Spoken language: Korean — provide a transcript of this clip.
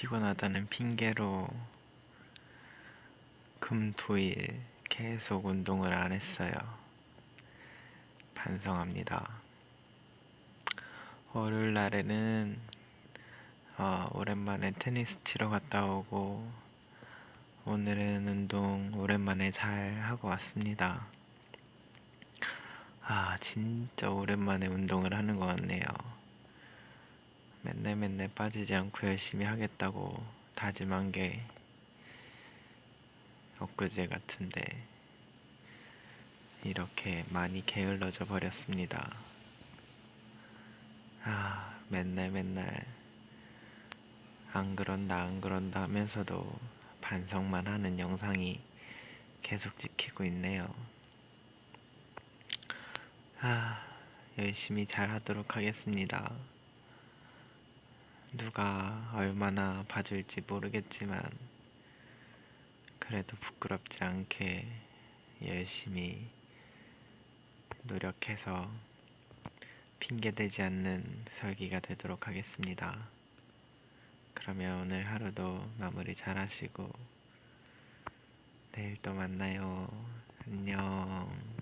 피곤하다는 핑계로 금, 토, 일 계속 운동을 안 했어요. 반성합니다. 월요일 날에는 어, 오랜만에 테니스 치러 갔다 오고 오늘은 운동 오랜만에 잘 하고 왔습니다. 아, 진짜 오랜만에 운동을 하는 것 같네요. 맨날 맨날 빠지지 않고 열심히 하겠다고 다짐한 게 엊그제 같은데 이렇게 많이 게을러져 버렸습니다. 아, 맨날 맨날 안 그런다 안 그런다 하면서도 반성만 하는 영상이 계속 찍히고 있네요. 아, 열심히 잘 하도록 하겠습니다. 누가 얼마나 봐줄지 모르겠지만, 그래도 부끄럽지 않게 열심히 노력해서 핑계대지 않는 설기가 되도록 하겠습니다. 그러면 오늘 하루도 마무리 잘 하시고, 내일 또 만나요. 안녕.